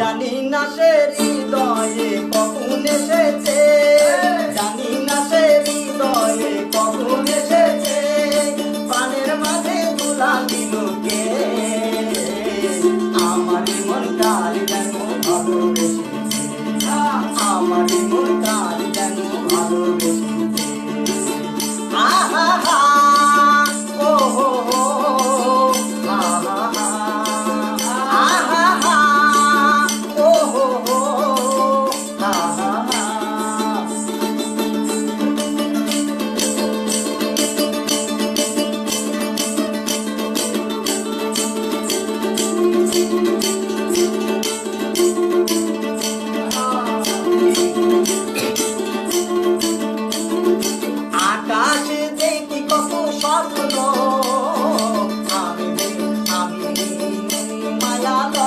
জানি না সে হৃদয়ে কখন এসেছে। জানি না সে হৃদয়ে কখন এসেছে। পানের মাঝে দিল কে? আমার মন কাল যেন ভালোবেসেছে। আমার মন কাল যেন ভালোবেসেছে। 나나